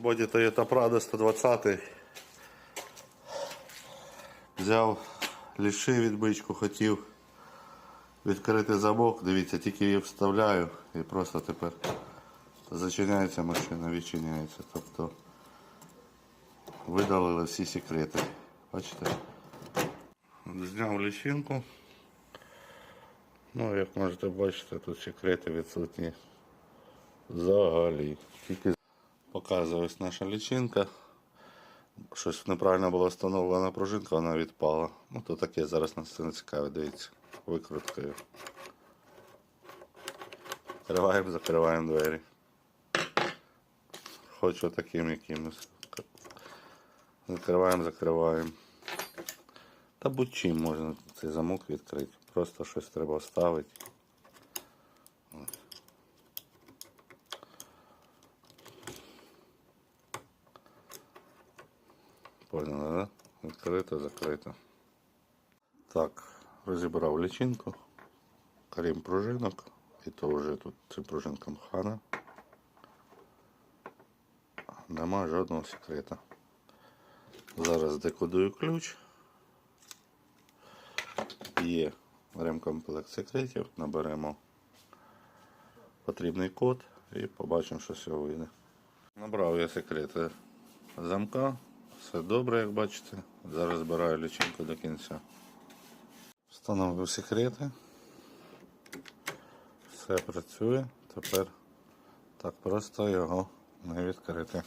роботі Toyota Prado 120 взяв ліши відбичку, хотів відкрити замок. Дивіться, тільки її вставляю і просто тепер зачиняється машина, відчиняється. Тобто видалили всі секрети. Бачите? Зняв лічинку. Ну, як можете бачити, тут секрети відсутні взагалі. Показує ось наша лічинка. Щось неправильно була встановлена пружинка, вона відпала. Ну то таке зараз нас це не цікаве, дивіться. Викруткою. Відкриваємо, закриваємо двері. Хочу таким якимось. Закриваємо, закриваємо. Та будь-чим можна цей замок відкрити. Просто щось треба вставити. Поняли, да? Відкрито, закрито. Так, розібрав лічинку. Крім пружинок. І то вже тут цим пружинкам хана. Нема жодного секрета. Зараз декодую ключ. Є ремкомплект секретів. Наберемо потрібний код і побачимо, що з цього вийде. Набрав я секрети замка. Все добре, як бачите. Зараз збираю лічинку до кінця. Встановлю секрети. Все працює. Тепер так просто його не відкрити.